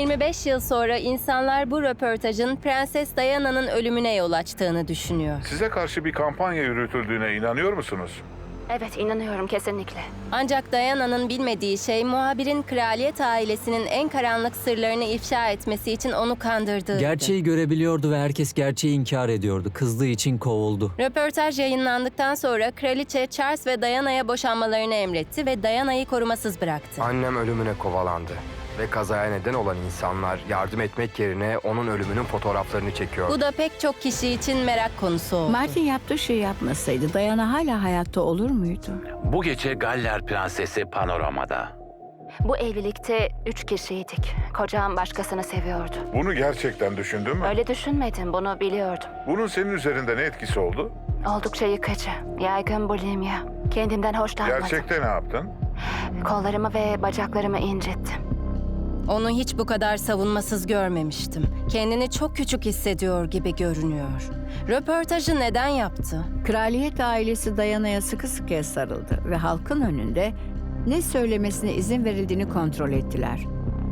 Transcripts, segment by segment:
25 yıl sonra insanlar bu röportajın Prenses Diana'nın ölümüne yol açtığını düşünüyor. Size karşı bir kampanya yürütüldüğüne inanıyor musunuz? Evet inanıyorum kesinlikle. Ancak Diana'nın bilmediği şey muhabirin kraliyet ailesinin en karanlık sırlarını ifşa etmesi için onu kandırdığıydı. Gerçeği görebiliyordu ve herkes gerçeği inkar ediyordu. Kızdığı için kovuldu. Röportaj yayınlandıktan sonra kraliçe Charles ve Diana'ya boşanmalarını emretti ve Diana'yı korumasız bıraktı. Annem ölümüne kovalandı. Ve kazaya neden olan insanlar yardım etmek yerine onun ölümünün fotoğraflarını çekiyor. Bu da pek çok kişi için merak konusu oldu. Martin yaptığı şeyi yapmasaydı Dayana hala hayatta olur muydu? Bu gece Galler Prensesi panoramada. Bu evlilikte üç kişiydik. Kocam başkasını seviyordu. Bunu gerçekten düşündün mü? Öyle düşünmedim, bunu biliyordum. Bunun senin üzerinde ne etkisi oldu? Oldukça yıkıcı, yaygın bulimya. Kendimden hoşlanmadım. Gerçekte ne yaptın? Kollarımı ve bacaklarımı incittim. Onu hiç bu kadar savunmasız görmemiştim. Kendini çok küçük hissediyor gibi görünüyor. Röportajı neden yaptı? Kraliyet ailesi Dayana'ya sıkı sıkıya sarıldı ve halkın önünde ne söylemesine izin verildiğini kontrol ettiler.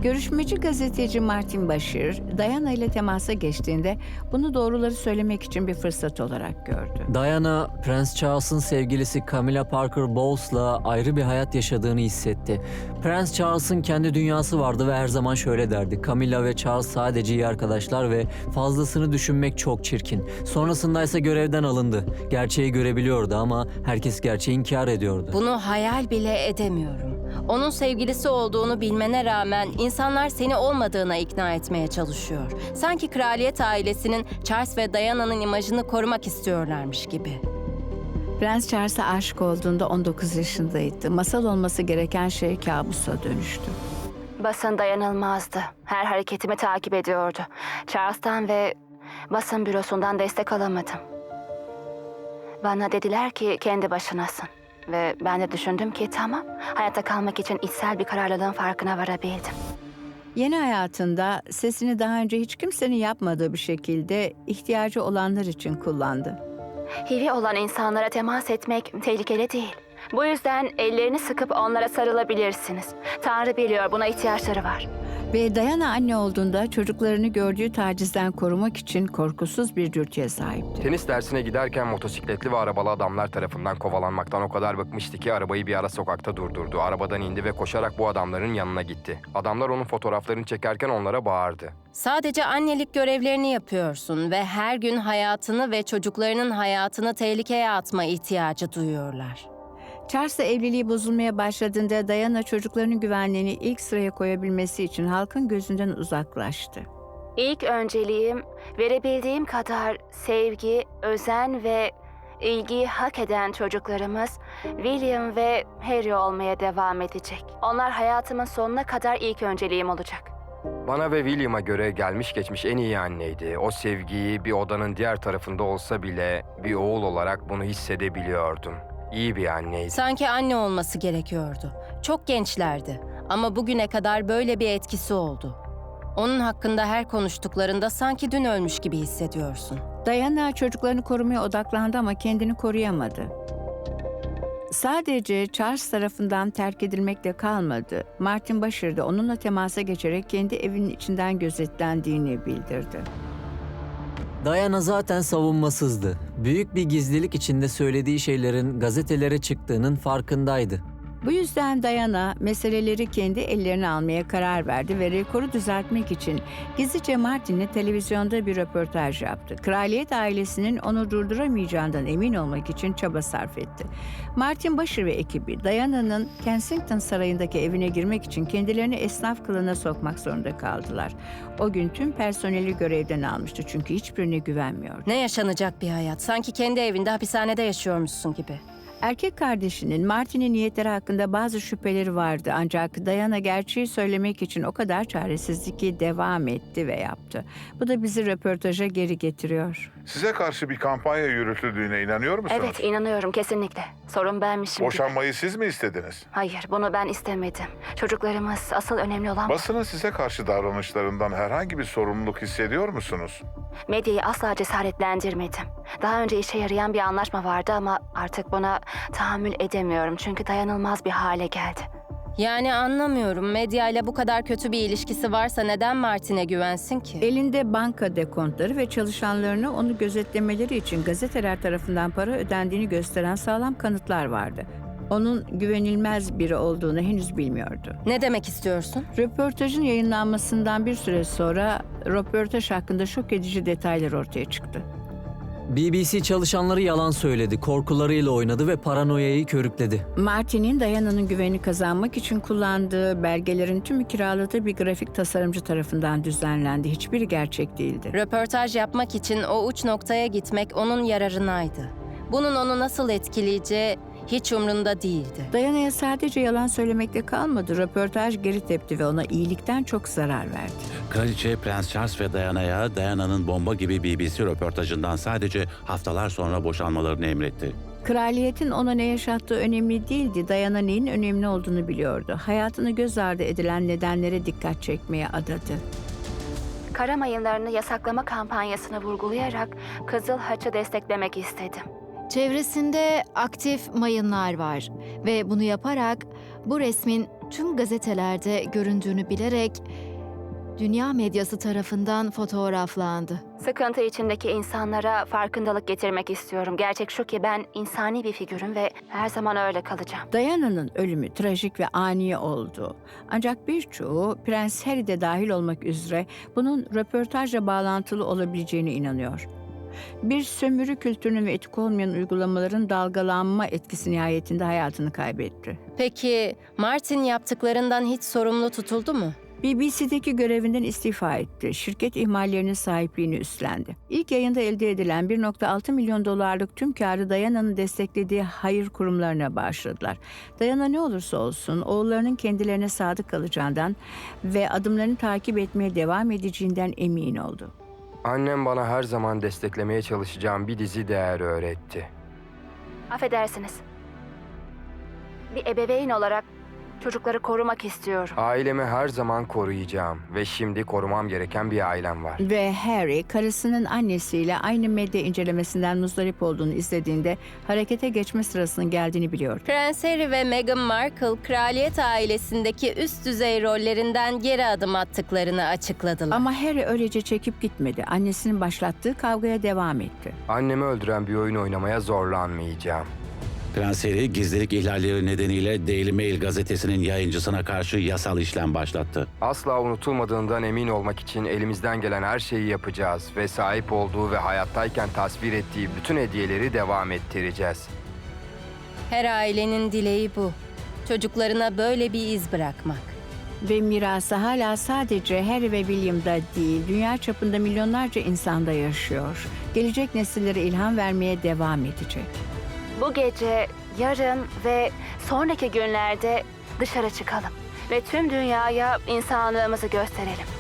Görüşmeci gazeteci Martin Bashir, Dayana ile temasa geçtiğinde bunu doğruları söylemek için bir fırsat olarak gördü. Diana, Prens Charles'ın sevgilisi Camilla Parker Bowles'la ayrı bir hayat yaşadığını hissetti. Prens Charles'ın kendi dünyası vardı ve her zaman şöyle derdi. Camilla ve Charles sadece iyi arkadaşlar ve fazlasını düşünmek çok çirkin. Sonrasında ise görevden alındı. Gerçeği görebiliyordu ama herkes gerçeği inkar ediyordu. Bunu hayal bile edemiyorum. Onun sevgilisi olduğunu bilmene rağmen insanlar seni olmadığına ikna etmeye çalışıyor. Sanki kraliyet ailesinin Charles ve Diana'nın imajını korumak istiyorlarmış gibi. Prens Charles'a aşık olduğunda 19 yaşındaydı. Masal olması gereken şey kabusa dönüştü. Basın dayanılmazdı. Her hareketimi takip ediyordu. Charles'tan ve basın bürosundan destek alamadım. Bana dediler ki kendi başınasın. Ve ben de düşündüm ki tamam, hayatta kalmak için içsel bir kararlılığın farkına varabildim. Yeni hayatında sesini daha önce hiç kimsenin yapmadığı bir şekilde ihtiyacı olanlar için kullandı. HIV olan insanlara temas etmek tehlikeli değil. Bu yüzden ellerini sıkıp onlara sarılabilirsiniz. Tanrı biliyor buna ihtiyaçları var. Ve Dayana anne olduğunda çocuklarını gördüğü tacizden korumak için korkusuz bir dürtüye sahipti. Tenis dersine giderken motosikletli ve arabalı adamlar tarafından kovalanmaktan o kadar bıkmıştı ki arabayı bir ara sokakta durdurdu. Arabadan indi ve koşarak bu adamların yanına gitti. Adamlar onun fotoğraflarını çekerken onlara bağırdı. Sadece annelik görevlerini yapıyorsun ve her gün hayatını ve çocuklarının hayatını tehlikeye atma ihtiyacı duyuyorlar. Charles'la evliliği bozulmaya başladığında Dayana çocuklarının güvenliğini ilk sıraya koyabilmesi için halkın gözünden uzaklaştı. İlk önceliğim verebildiğim kadar sevgi, özen ve ilgiyi hak eden çocuklarımız William ve Harry olmaya devam edecek. Onlar hayatımın sonuna kadar ilk önceliğim olacak. Bana ve William'a göre gelmiş geçmiş en iyi anneydi. O sevgiyi bir odanın diğer tarafında olsa bile bir oğul olarak bunu hissedebiliyordum. İyi bir anneydi. Sanki anne olması gerekiyordu. Çok gençlerdi ama bugüne kadar böyle bir etkisi oldu. Onun hakkında her konuştuklarında sanki dün ölmüş gibi hissediyorsun. Dayana çocuklarını korumaya odaklandı ama kendini koruyamadı. Sadece Charles tarafından terk edilmekle kalmadı. Martin Bashir de onunla temasa geçerek kendi evinin içinden gözetlendiğini bildirdi. Diana zaten savunmasızdı. Büyük bir gizlilik içinde söylediği şeylerin gazetelere çıktığının farkındaydı. Bu yüzden Diana meseleleri kendi ellerine almaya karar verdi ve rekoru düzeltmek için gizlice Martin'le televizyonda bir röportaj yaptı. Kraliyet ailesinin onu durduramayacağından emin olmak için çaba sarf etti. Martin Bashir ve ekibi Diana'nın Kensington Sarayı'ndaki evine girmek için kendilerini esnaf kılığına sokmak zorunda kaldılar. O gün tüm personeli görevden almıştı çünkü hiçbirine güvenmiyordu. Ne yaşanacak bir hayat. Sanki kendi evinde hapishanede yaşıyormuşsun gibi. Erkek kardeşinin Martin'in niyetleri hakkında bazı şüpheleri vardı ancak Diana gerçeği söylemek için o kadar çaresizdi ki devam etti ve yaptı. Bu da bizi röportaja geri getiriyor. Size karşı bir kampanya yürütüldüğüne inanıyor musunuz? Evet inanıyorum kesinlikle. Sorun benmişim. Boşanmayı siz mi istediniz? Hayır bunu ben istemedim. Çocuklarımız asıl önemli olan. Basının size karşı davranışlarından herhangi bir sorumluluk hissediyor musunuz? Medyayı asla cesaretlendirmedim. Daha önce işe yarayan bir anlaşma vardı ama artık buna tahammül edemiyorum çünkü dayanılmaz bir hale geldi. Yani anlamıyorum. Medyayla bu kadar kötü bir ilişkisi varsa neden Martin'e güvensin ki? Elinde banka dekontları ve çalışanlarını onu gözetlemeleri için gazeteler tarafından para ödendiğini gösteren sağlam kanıtlar vardı. Onun güvenilmez biri olduğunu henüz bilmiyordu. Ne demek istiyorsun? Röportajın yayınlanmasından bir süre sonra röportaj hakkında şok edici detaylar ortaya çıktı. BBC çalışanları yalan söyledi, korkularıyla oynadı ve paranoyayı körükledi. Martin'in Diana'nın güvenini kazanmak için kullandığı belgelerin tümü kiraladığı bir grafik tasarımcı tarafından düzenlendi. Hiçbiri gerçek değildi. Röportaj yapmak için o uç noktaya gitmek onun yararınaydı. Bunun onu nasıl etkileyeceği hiç umrunda değildi. Diana'ya sadece yalan söylemekle kalmadı. Röportaj geri tepti ve ona iyilikten çok zarar verdi. Kraliçe Prens Charles ve Diana'ya Diana'nın bomba gibi BBC röportajından sadece haftalar sonra boşanmalarını emretti. Kraliyetin ona ne yaşattığı önemli değildi. Diana neyin önemli olduğunu biliyordu. Hayatını göz ardı edilen nedenlere dikkat çekmeye adadı. Kara mayınlarını yasaklama kampanyasını vurgulayarak Kızıl Haç'ı desteklemek istedim. Çevresinde aktif mayınlar var ve bunu yaparak bu resmin tüm gazetelerde göründüğünü bilerek dünya medyası tarafından fotoğraflandı. Sıkıntı içindeki insanlara farkındalık getirmek istiyorum. Gerçek şu ki ben insani bir figürüm ve her zaman öyle kalacağım. Diana'nın ölümü trajik ve ani oldu. Ancak birçoğu Prens Harry de dahil olmak üzere bunun röportajla bağlantılı olabileceğine inanıyor. Bir sömürü kültürünün ve etik olmayan uygulamaların dalgalanma etkisi nihayetinde hayatını kaybetti. Peki Martin yaptıklarından hiç sorumlu tutuldu mu? BBC'deki görevinden istifa etti. Şirket ihmallerinin sahipliğini üstlendi. İlk yayında elde edilen 1.6 milyon dolarlık tüm karı Dayana'nın desteklediği hayır kurumlarına bağışladılar. Dayana ne olursa olsun oğullarının kendilerine sadık kalacağından ve adımlarını takip etmeye devam edeceğinden emin oldu. Annem bana her zaman desteklemeye çalışacağım bir dizi değer öğretti. Affedersiniz. Bir ebeveyn olarak çocukları korumak istiyorum. Ailemi her zaman koruyacağım ve şimdi korumam gereken bir ailem var. Ve Harry karısının annesiyle aynı medya incelemesinden muzdarip olduğunu izlediğinde harekete geçme sırasının geldiğini biliyordu. Prens Harry ve Meghan Markle kraliyet ailesindeki üst düzey rollerinden geri adım attıklarını açıkladılar. Ama Harry öylece çekip gitmedi. Annesinin başlattığı kavgaya devam etti. Annemi öldüren bir oyun oynamaya zorlanmayacağım. Harry gizlilik ihlalleri nedeniyle Daily Mail gazetesinin yayıncısına karşı yasal işlem başlattı. Asla unutulmadığından emin olmak için elimizden gelen her şeyi yapacağız ve sahip olduğu ve hayattayken tasvir ettiği bütün hediyeleri devam ettireceğiz. Her ailenin dileği bu. Çocuklarına böyle bir iz bırakmak. Ve mirası hala sadece Harry ve William'da değil, dünya çapında milyonlarca insanda yaşıyor. Gelecek nesillere ilham vermeye devam edecek. Bu gece, yarın ve sonraki günlerde dışarı çıkalım ve tüm dünyaya insanlığımızı gösterelim.